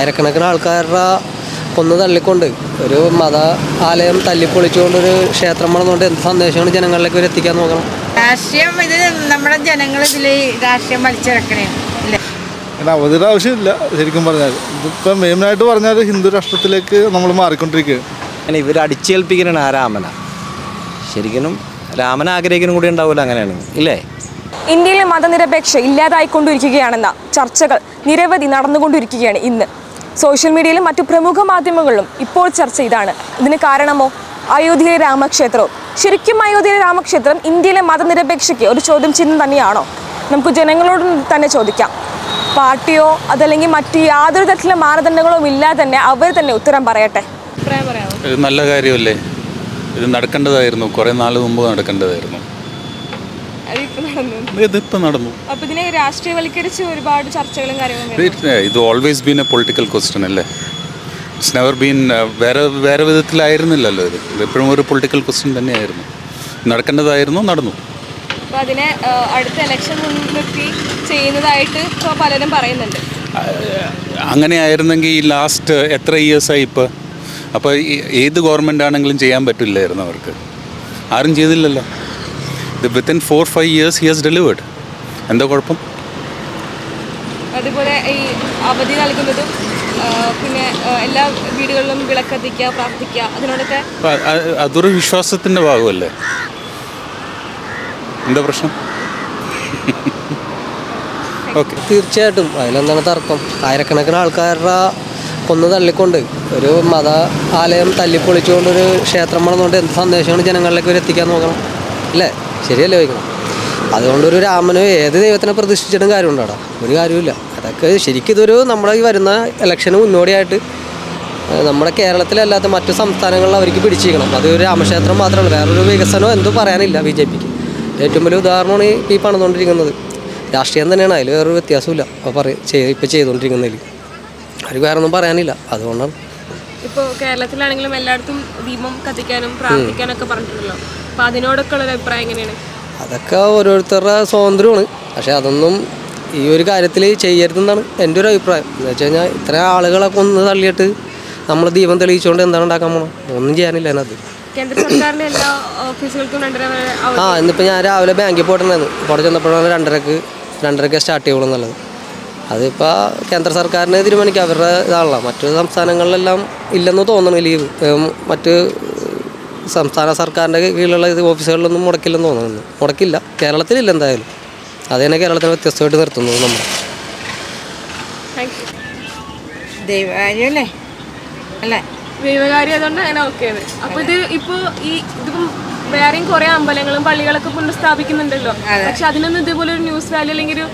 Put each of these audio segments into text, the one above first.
ആയിരക്കണക്കിന് ആൾക്കാരുടെ കൊന്നു തള്ളിക്കൊണ്ട് ഒരു മത ആലയം തല്ലിപ്പൊളിച്ചുകൊണ്ട് ഒരു ക്ഷേത്രം വളർന്നുകൊണ്ട് എന്ത് സന്ദേശമാണ് ജനങ്ങളിലേക്ക് ഇവർ എത്തിക്കാൻ നോക്കണം? രാഷ്ട്രീയം ഇത് നമ്മുടെ ജനങ്ങൾ ഇതിൽ രാഷ്ട്രീയം വലിച്ചിറക്കണേ. അവധിയുടെ ആവശ്യമില്ല. ശരിക്കും പറഞ്ഞാൽ. ഇതിപ്പോൾ മെയിനായിട്ട് പറഞ്ഞാൽ ഹിന്ദു രാഷ്ട്രത്തിലേക്ക് നമ്മൾ മാറിക്കൊണ്ടിരിക്കുകയാണ് അങ്ങനെ ഇവർ അടിച്ചേൽപ്പിക്കുന്നതാണ് ആ രാമന. ശരിക്കും രാമൻ ആഗ്രഹിക്കുന്ന കൂടി ഉണ്ടാവില്ല അങ്ങനെയാണ്. ഇല്ലേ? ഇന്ത്യയിലെ മതനിരപേക്ഷ ഇല്ലാതായിക്കൊണ്ടിരിക്കുകയാണെന്ന ചർച്ചകൾ നിരവധി നടന്നുകൊണ്ടിരിക്കുകയാണ് ഇന്ന്. സോഷ്യൽ മീഡിയയിലും മറ്റു പ്രമുഖ മാധ്യമങ്ങളിലും ഇപ്പോൾ ചർച്ച ഇതാണ്. ഇതിന് കാരണമോ? അയോധ്യയിലെ രാമക്ഷേത്രവും ശരിക്കും അയോധ്യയിലെ രാമക്ഷേത്രം ഇന്ത്യയിലെ മതനിരപേക്ഷയ്ക്ക് ഒരു ചോദ്യം ചിഹ്നം തന്നെയാണോ? നമുക്ക് ജനങ്ങളോട് തന്നെ ചോദിക്കാം. പാർട്ടിയോ അതല്ലെങ്കിൽ മറ്റ് യാതൊരു തരത്തിലുള്ള മാനദണ്ഡങ്ങളോ ഇല്ലാതെ തന്നെ അവർ തന്നെ ഉത്തരം പറയട്ടെ. ഇത് നല്ല കാര്യമല്ലേ? ഇത് നടക്കേണ്ടതായിരുന്നു. കുറേ നാൾ മുമ്പ് നടക്കേണ്ടതായിരുന്നു. ഇതിപ്പോൾ നടന്നു. അപ്പോൾ ഇതിനെ രാഷ്ട്രീയവൽക്കരിച്ച് ഒരുപാട് ചർച്ചകളും കാര്യങ്ങളും ഇത് always been a political question അല്ലേ? ഇറ്റ്സ് നെവർ ബീൻ വേറെ വേറെ വിധത്തിലായിരുന്നില്ലല്ലോ ഇത്. എപ്പോഴും ഒരു പൊളിറ്റിക്കൽ ക്വസ്റ്റ്യൻ തന്നെയായിരുന്നു. നടക്കേണ്ടതായിരുന്നു നടന്നു. അപ്പോൾ അതിനെ അടുത്ത ഇലക്ഷൻ മുൻനിർത്തി ചെയ്യുന്നതായിട്ട് ഇപ്പോൾ പലരും പറയുന്നുണ്ട്. അങ്ങനെ ആയിരുന്നെങ്കിൽ ഈ ലാസ്റ്റ് എത്ര ഇയേഴ്സായി ഇപ്പോൾ അപ്പോൾ ഏത് ഗവൺമെന്റ് ആണെങ്കിലും ചെയ്യാൻ പറ്റില്ലായിരുന്നു അവർക്ക്. ആരും ചെയ്തില്ലല്ലോ. Within four five years he has delivered എന്താ കുഴപ്പം? അതുപോലെ ഈ അവധി നൽകുന്നതും പിന്നെ എല്ലാ വീടുകളിലും വിളക്കത്തിക്കുക പ്രാർത്ഥിക്കുക അതിനോടൊക്കെ അതൊരു വിശ്വാസത്തിന്റെ ഭാഗമല്ലേ? എന്താ പ്രശ്നം? ഓക്കെ. തീർച്ചയായിട്ടും. അതിലെന്താണ് തർക്കം? ആയിരക്കണക്കിന് ആൾക്കാരുടെ കൊന്നു തള്ളിക്കൊണ്ട് ഒരു മത ആലയം തല്ലിപ്പൊളിച്ചുകൊണ്ട് ഒരു ക്ഷേത്രം വളർന്നുകൊണ്ട് എന്ത് സന്ദേശമാണ് ജനങ്ങളിലേക്ക് ഒരു എത്തിക്കാൻ നോക്കണം അല്ലേ? ശരിയല്ലേ ചോദിക്കണം? അതുകൊണ്ട് ഒരു രാമനോ ഏത് ദൈവത്തിനെ പ്രതിഷ്ഠിച്ചിട്ടും കാര്യമുണ്ടോടാ? ഒരു കാര്യമില്ല അതൊക്കെ ശരിക്കും ഇതൊരു നമ്മുടെ ഈ വരുന്ന ഇലക്ഷന് മുന്നോടിയായിട്ട് നമ്മുടെ കേരളത്തിലല്ലാത്ത മറ്റു സംസ്ഥാനങ്ങളിൽ അവർക്ക് പിടിച്ചിരിക്കണം. അത് ഒരു രാമക്ഷേത്രം മാത്രമല്ല വേറൊരു വികസനമോ എന്തോ പറയാനില്ല ബി ജെ പിക്ക്. ഏറ്റവും വലിയ ഉദാഹരണമാണ് ഈ- പണിതുകൊണ്ടിരിക്കുന്നത്. രാഷ്ട്രീയം തന്നെയാണ് അതിൽ വേറൊരു വ്യത്യാസമില്ല അപ്പോൾ പറയും ചെയ്ത് ഇപ്പോൾ ചെയ്തുകൊണ്ടിരിക്കുന്നതിൽ അവർക്ക് വേറെ ഒന്നും പറയാനില്ല. അതുകൊണ്ടാണ്. ഇപ്പോൾ കേരളത്തിലാണെങ്കിലും എല്ലായിടത്തും ദീപം കത്തിക്കാനും പ്രാർത്ഥിക്കാനൊക്കെ പറഞ്ഞിട്ടുണ്ടല്ലോ. അപ്പോൾ അതിനോടൊക്കെ ഉള്ള അഭിപ്രായം എങ്ങനെയാണ്? അതൊക്കെ ഓരോരുത്തരുടെ സ്വാതന്ത്ര്യമാണ്. പക്ഷേ അതൊന്നും ഈ ഒരു കാര്യത്തിൽ ചെയ്യരുതെന്നാണ് എന്റെ ഒരു അഭിപ്രായം. എന്ന് വെച്ച് കഴിഞ്ഞാൽ ഇത്ര ആളുകളെ കൊന്ന് തള്ളിയിട്ട് നമ്മൾ ദീപം തെളിയിച്ചുകൊണ്ട് എന്താണ് ഉണ്ടാക്കാൻ പോകണം ഒന്നും ചെയ്യാനില്ല അതിനകത്ത്. ആ ഇന്നിപ്പോൾ ഞാൻ രാവിലെ ബാങ്കിൽ പോയിട്ടുണ്ടായിരുന്നു. അവിടെ ചെന്നപ്പോഴാണ് രണ്ടരക്ക് രണ്ടരക്ക് സ്റ്റാർട്ട് ചെയ്യുള്ളൂ എന്നുള്ളത്. അതിപ്പോൾ കേന്ദ്ര സർക്കാരിനെ തീരുമാനിക്കുക അവരുടെ ഇതാണല്ലോ. മറ്റു സംസ്ഥാനങ്ങളിലെല്ലാം ഇല്ലെന്ന് തോന്നുന്നു ലീവ്. മറ്റ് സംസ്ഥാന സർക്കാരിന്റെ കീഴിലുള്ള ഇത് ഓഫീസുകളിലൊന്നും മുടക്കില്ലെന്ന് തോന്നുന്നു മുടക്കില്ല. കേരളത്തിലില്ല എന്തായാലും. അത് തന്നെ കേരളത്തിനെ വ്യത്യസ്തമായിട്ട് നിർത്തുന്നത് നമ്മൾ ദൈവകാര്യമല്ലേ? അല്ലേ? ദൈവകാര്യം അതുകൊണ്ട് അങ്ങനെ ഓക്കെ ആണ്. ഇത് ഇപ്പൊ ഈ ഇതിപ്പം വേറെയും കുറെ അമ്പലങ്ങളും പള്ളികളൊക്കെ പുനഃസ്ഥാപിക്കുന്നുണ്ടല്ലോ പക്ഷെ അതിനൊന്നും ഇതുപോലെ ഒരു ന്യൂസ് വാല്യൂ അല്ലെങ്കിൽ ഒരു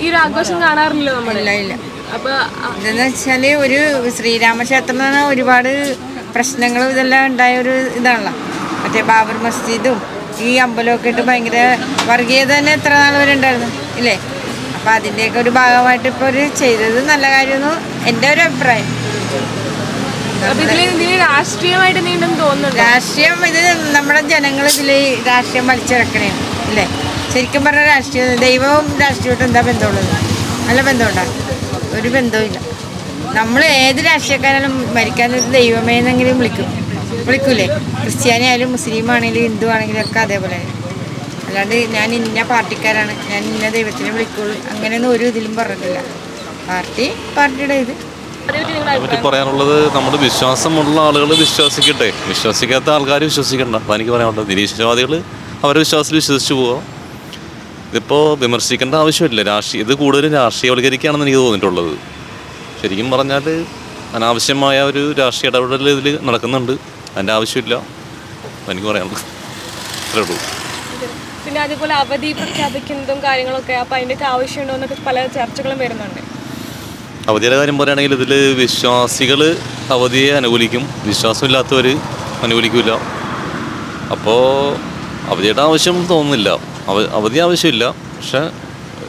ഈ ഒരു ആഘോഷം കാണാറില്ലല്ലോ നമ്മൾ ഇല്ല ഇല്ല. അപ്പൊ ആ, ഇതെന്ന് വെച്ചാൽ ഒരു ശ്രീരാമക്ഷേത്രം എന്ന് പറഞ്ഞാൽ ഒരുപാട് പ്രശ്നങ്ങളും ഇതെല്ലാം ഉണ്ടായ ഒരു ഇതാണല്ലോ. മറ്റേ ബാബർ മസ്ജിദും ഈ അമ്പലമൊക്കെ ഇട്ട് ഭയങ്കര വർഗീയത തന്നെ എത്ര നാൾ വരെ ഉണ്ടായിരുന്നു ഇല്ലേ? അപ്പം അതിന്റെയൊക്കെ ഒരു ഭാഗമായിട്ട് ഇപ്പോൾ ഒരു ചെയ്തത് നല്ല കാര്യമെന്ന് എന്റെ ഒരു അഭിപ്രായം. രാഷ്ട്രീയമായിട്ട് തോന്നുന്നുണ്ട്? രാഷ്ട്രീയം ഇത് നമ്മുടെ ജനങ്ങൾ ഇതിൽ രാഷ്ട്രീയം വലിച്ചിറക്കണേ ഇല്ലേ? ശരിക്കും പറഞ്ഞാൽ രാഷ്ട്രീയം ദൈവവും രാഷ്ട്രീയമായിട്ട് എന്താ ബന്ധമുള്ളത്? നല്ല ബന്ധമുണ്ടോ? ഒരു ബന്ധവുമില്ല. നമ്മൾ ഏത് രാഷ്ട്രീയക്കാരാലും മരിക്കാനും ദൈവമേ എന്നെങ്കിലും വിളിക്കും. വിളിക്കൂലേ? ക്രിസ്ത്യാനി ആയാലും മുസ്ലിം ആണെങ്കിലും ഹിന്ദു ആണെങ്കിലും ഒക്കെ അതേപോലെ. അല്ലാണ്ട് ഞാൻ ഇന്ന പാർട്ടിക്കാരാണ്. ഞാൻ ഇന്ന ദൈവത്തിനെ വിളിക്കുള്ളൂ. അങ്ങനെയൊന്നും ഒരു ഇതിലും പറഞ്ഞിട്ടില്ല. പാർട്ടി പാർട്ടിയുടെ ഇത്. പറ്റി പറയാനുള്ളത് നമ്മുടെ വിശ്വാസമുള്ള ആളുകൾ വിശ്വസിക്കട്ടെ. വിശ്വസിക്കാത്ത ആൾക്കാർ വിശ്വസിക്കണ്ട. അപ്പോൾ എനിക്ക് പറയാനുള്ളത് നിരീശ്വരവാദികൾ അവരുടെ വിശ്വാസത്തിൽ വിശ്വസിച്ചു പോവുക ഇതിപ്പോൾ വിമർശിക്കേണ്ട ആവശ്യമില്ല. രാഷ്ട്രീയ ഇത് കൂടുതലും രാഷ്ട്രീയവൽക്കരിക്കുകയാണെന്ന് എനിക്ക് തോന്നിയിട്ടുള്ളത്. ശരിക്കും പറഞ്ഞാൽ അനാവശ്യമായ ഒരു രാഷ്ട്രീയ ഇടപെടൽ ഇതിൽ നടക്കുന്നുണ്ട്. അതിന്റെ ആവശ്യമില്ല. അപ്പോൾ എനിക്ക് പറയാനുള്ളൂ അത്രേ ഉള്ളൂ. പിന്നെ അതുപോലെ അവധി പ്രഖ്യാപിക്കുന്നതും കാര്യങ്ങളൊക്കെ അപ്പൊ അതിന്റെയൊക്കെ ആവശ്യമുണ്ടോ എന്നൊക്കെ പല ചർച്ചകളും വരുന്നുണ്ട്. അവധിയുടെ കാര്യം പറയുകയാണെങ്കിൽ ഇതിൽ വിശ്വാസികൾ അവധിയെ അനുകൂലിക്കും. വിശ്വാസമില്ലാത്തവർ അനുകൂലിക്കില്ല അപ്പോൾ അവധിയുടെ ആവശ്യം തോന്നുന്നില്ല. അവ അവധി ആവശ്യമില്ല. പക്ഷേ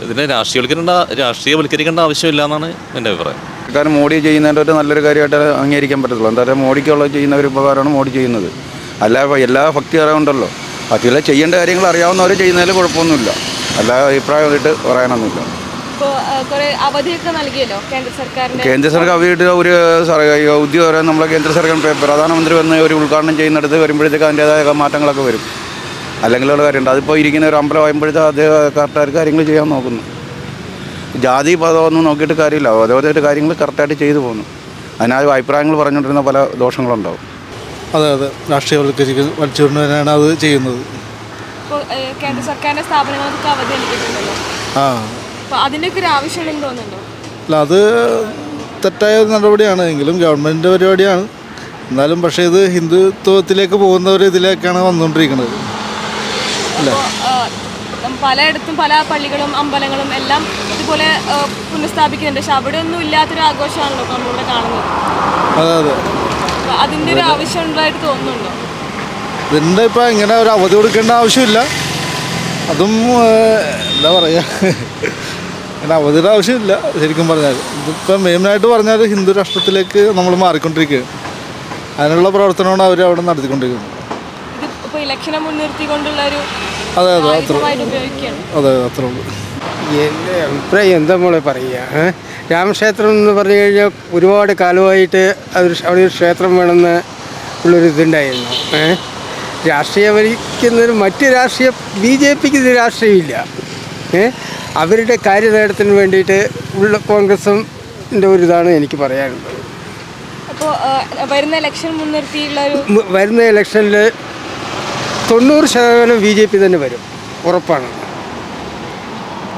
ഇതിനെ രാഷ്ട്രീയവൽക്കരിക്കേണ്ട രാഷ്ട്രീയവൽക്കരിക്കേണ്ട ആവശ്യമില്ല എന്നാണ് എന്റെ അഭിപ്രായം. കാരണം മോഡി ചെയ്യുന്നതിന്റെ ഒരു നല്ലൊരു കാര്യമായിട്ട് അംഗീകരിക്കാൻ പറ്റത്തുള്ളൂ. എന്താ പറയുക മോഡിക്കുള്ള ചെയ്യുന്ന ഒരു ഉപകാരമാണ് മോഡി ചെയ്യുന്നത്. അല്ല എല്ലാ ഭക്തി അറിവുണ്ടല്ലോ ബാക്കിയുള്ള ചെയ്യേണ്ട കാര്യങ്ങൾ അറിയാവുന്നവർ ചെയ്യുന്നതിൽ കുഴപ്പമൊന്നുമില്ല. അല്ലാതെ അഭിപ്രായമായിട്ട് പറയാനൊന്നുമില്ല. കേന്ദ്ര സർക്കാർ അവധിയിട്ട് ഒരു ഉദ്യോഗം നമ്മളെ കേന്ദ്ര സർക്കാർ പ്ര- പ്രധാനമന്ത്രി വന്ന് ഒരു ഉദ്ഘാടനം ചെയ്യുന്നിടത്ത് വരുമ്പോഴത്തേക്ക് അതിന്റേതായ മാറ്റങ്ങളൊക്കെ വരും. അല്ലെങ്കിലുള്ള കാര്യമുണ്ട്. അതിപ്പോൾ ഇരിക്കുന്ന ഒരു അമ്പലം ആയപ്പോഴത്തേക്ക് അദ്ദേഹം കറക്റ്റായിട്ട് കാര്യങ്ങൾ ചെയ്യാൻ നോക്കുന്നു. ജാതി പദമൊന്നും നോക്കിയിട്ട് കാര്യമില്ല. ഓരോരോ കാര്യങ്ങൾ കറക്റ്റായിട്ട് ചെയ്തു പോകുന്നു അതിനകത്ത് അഭിപ്രായങ്ങൾ പറഞ്ഞുകൊണ്ടിരുന്ന പല ദോഷങ്ങളുണ്ടാവും. അതെ അതെ. രാഷ്ട്രീയവൽക്കരിച്ച് വലിച്ചുകൊണ്ട് തന്നെയാണ് അത് ചെയ്യുന്നത്. കേന്ദ്ര സർക്കാരിന്റെ സ്ഥാപനങ്ങൾക്ക് അവധി ആ. ഒരു ആവശ്യമുണ്ടെന്ന് തോന്നുന്നുണ്ടോ? അല്ല അത് തെറ്റായ നടപടിയാണ്. എങ്കിലും ഗവൺമെന്റിന്റെ പരിപാടിയാണ്. എന്നാലും പക്ഷേ ഇത് ഹിന്ദുത്വത്തിലേക്ക് പോകുന്ന ഒരു ഇതിലേക്കാണ് വന്നുകൊണ്ടിരിക്കുന്നത്. അപ്പോൾ പലയിടത്തും പല പള്ളികളും അമ്പലങ്ങളും എല്ലാം ഇതുപോലെ പുനഃസ്ഥാപിക്കുന്നുണ്ട്. പക്ഷെ അവിടെ ഒന്നും ഇല്ലാത്തൊരു ആഘോഷമാണല്ലോ നമ്മളിവിടെ കാണുന്നത്. അതിന്റെ ഒരു ആവശ്യം ഉണ്ടായിട്ട് തോന്നുന്നുണ്ടോ? ഇതിന്റെ ഇപ്പം ഇങ്ങനെ ഒരു അവധി കൊടുക്കേണ്ട ആവശ്യമില്ല. അതും എന്താ പറയുക ഇങ്ങനെ അവധിയുടെ ആവശ്യമില്ല ശരിക്കും പറഞ്ഞാൽ ഇതിപ്പം മെയിനായിട്ട് പറഞ്ഞാൽ ഹിന്ദു രാഷ്ട്രത്തിലേക്ക് നമ്മൾ മാറിക്കൊണ്ടിരിക്കുകയാണ്. അതിനുള്ള പ്രവർത്തനമാണ് അവർ അവിടെ നടത്തിക്കൊണ്ടിരിക്കുന്നത്. ഇലക്ഷനെ മുൻനിർത്തിക്കൊണ്ടുള്ള ഒരു അതെ അതെ അത്ര അതെ അത്ര ഉള്ളൂ. എന്റെ അഭിപ്രായം എന്താ മോളെ പറയുക? രാമക്ഷേത്രം എന്ന് പറഞ്ഞു കഴിഞ്ഞാൽ ഒരുപാട് കാലമായിട്ട് അതൊരു അവിടെ ഒരു ക്ഷേത്രം വേണമെന്ന് ഉള്ളൊരു ഇതുണ്ടായിരുന്നു ഏ? രാഷ്ട്രീയവൽക്കുന്നതിന് മറ്റ് രാഷ്ട്രീയ ബി ജെ പിക്ക് ഇത് രാഷ്ട്രീയമില്ല ഏഹ് അവരുടെ കാര്യനേട്ടത്തിന് വേണ്ടിയിട്ട് ഉള്ള കോൺഗ്രസും ഒരു ഇതാണ് എനിക്ക് പറയാനുള്ളത്. അപ്പോൾ വരുന്ന ഇലക്ഷൻ മുൻനിർത്തിയുള്ള ഒരു വരുന്ന ഇലക്ഷനിൽ തൊണ്ണൂറ് ശതമാനം ബി ജെ പി തന്നെ വരും. ഉറപ്പാണ്.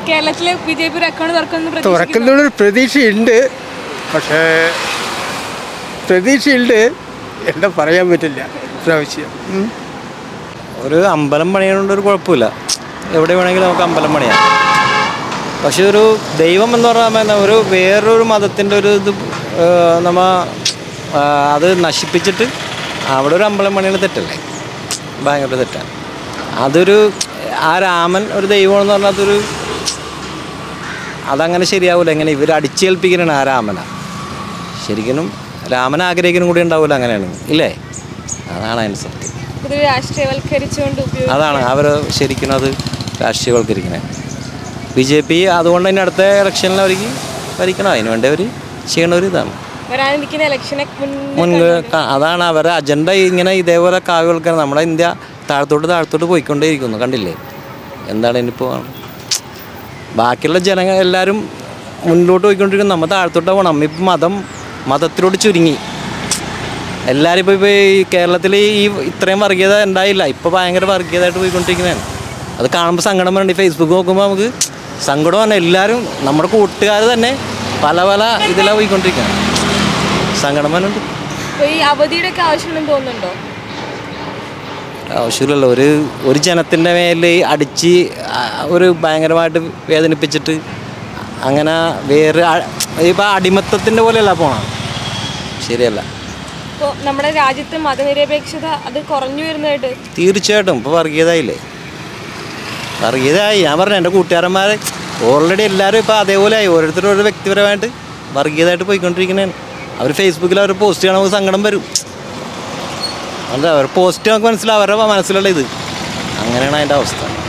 കേരളത്തിലെ ബി ജെ പി ഒരു അക്കൗണ്ട് തുറക്കുന്ന പ്രതീക്ഷിക്കുന്നു? തുറക്കുന്നുള്ളൊരു പ്രതീക്ഷയുണ്ട്. പക്ഷേ പ്രതീക്ഷയുണ്ട്. എന്താ പറയാൻ പറ്റില്ല. പ്രാവശ്യം ഒരു അമ്പലം പണിയുന്നതുകൊണ്ട് ഒരു കുഴപ്പമില്ല. എവിടെ വേണമെങ്കിലും നമുക്ക് അമ്പലം പണിയാം. പക്ഷെ ഒരു ദൈവം എന്ന് പറഞ്ഞാൽ ഒരു വേറൊരു മതത്തിന്റെ ഒരു ഇത് നമ്മ അത് നശിപ്പിച്ചിട്ട് അവിടെ ഒരു അമ്പലം പണിയാണ് തെറ്റല്ലേ? ഭയങ്കര തെറ്റാണ്. അതൊരു ആ രാമൻ ഒരു ദൈവമാണെന്ന് പറഞ്ഞാൽ അതൊരു അതങ്ങനെ ശരിയാവില്ല എങ്ങനെ ഇവർ അടിച്ചേൽപ്പിക്കണ ആ രാമന. ശരിക്കും രാമൻ ആഗ്രഹിക്കണം കൂടി ഉണ്ടാവില്ല അങ്ങനെയാണ്. ഇല്ലേ? അതാണ് അതിന്റെ സത്യം. അതാണ് അവർ ശരിക്കും അത് രാഷ്ട്രീയവൽക്കരിക്കണേ. ബി ജെ പി അതുകൊണ്ട് തന്നെ അടുത്ത ഇലക്ഷനിൽ അവർക്ക് ഭരിക്കണം. അതിനുവേണ്ടി അവർ ചെയ്യണ ഒരു ഇതാണ്. വരാനിരിക്കുന്ന ഇലക്ഷനെ മുൻക് ക- അതാണ് അവരുടെ അജണ്ട ഇങ്ങനെ ഇതേപോലെ കാവ്യവൽക്കരണം നമ്മുടെ ഇന്ത്യ താഴത്തോട്ട് താഴത്തോട്ട് പോയിക്കൊണ്ടേയിരിക്കുന്നു. കണ്ടില്ലേ? എന്താണ് ഇനിയിപ്പോൾ ബാക്കിയുള്ള ജനങ്ങൾ എല്ലാവരും മുന്നിലോട്ട് പോയിക്കൊണ്ടിരിക്കുന്നു. നമ്മൾ താഴത്തോട്ട് പോകണം നമ്മ ഇപ്പം മതം മതത്തിലോട്ട് ചുരുങ്ങി. എല്ലാവരും ഇപ്പോൾ ഇപ്പോൾ ഈ കേരളത്തിൽ ഈ ഇത്രയും വർഗീയത ഉണ്ടായില്ല. ഇപ്പോൾ ഭയങ്കര വർഗീയതയായിട്ട് പോയിക്കൊണ്ടിരിക്കുന്നതാണ്. അത് കാണുമ്പോൾ സങ്കടം വരണ്ട്. ഫേസ്ബുക്ക് നോക്കുമ്പോൾ നമുക്ക് സങ്കടം തന്നെ എല്ലാവരും നമ്മുടെ കൂട്ടുകാർ തന്നെ പല പല ഇതിലാണ് പോയിക്കൊണ്ടിരിക്കുകയാണ് സങ്കടം വരുന്നുണ്ട് അപ്പോൾ ഈ അവധിയുടെ ഒക്കെ ആവശ്യമുണ്ടെന്ന് തോന്നുന്നുണ്ടോ ആവശ്യമില്ലല്ലോ. ഒരു ഒരു ജനത്തിന്റെ മേലെ അടിച്ച് ഒരു ഭയങ്കരമായിട്ട് വേദനിപ്പിച്ചിട്ട് അങ്ങനെ വേറെ ഇപ്പം അടിമത്തത്തിന്റെ പോലെയല്ല പോണം ശരിയല്ല. ഇപ്പോൾ നമ്മുടെ രാജ്യത്ത് മതനിരപേക്ഷത അത് കുറഞ്ഞു വരുന്നതായിട്ട്? തീർച്ചയായിട്ടും. ഇപ്പോൾ വർഗീയതായില്ലേ? വർഗീയതായി. ഞാൻ പറഞ്ഞു എന്റെ കൂട്ടുകാരന്മാർ ഓൾറെഡി എല്ലാവരും ഇപ്പോൾ അതേപോലെ ആയി. ഓരോരുത്തരും ഓരോ വ്യക്തിപരമായിട്ട് വർഗീയതായിട്ട് പോയിക്കൊണ്ടിരിക്കുന്നതാണ് അവർ ഫേസ്ബുക്കിൽ അവർ പോസ്റ്റ് ചെയ്യണം നമുക്ക് സങ്കടം വരും. അല്ല അവർ പോസ്റ്റ് നമുക്ക് മനസ്സിലാവും അവരുടെ മനസ്സിലുള്ള ഇത്. അങ്ങനെയാണ് അതിന്റെ അവസ്ഥ.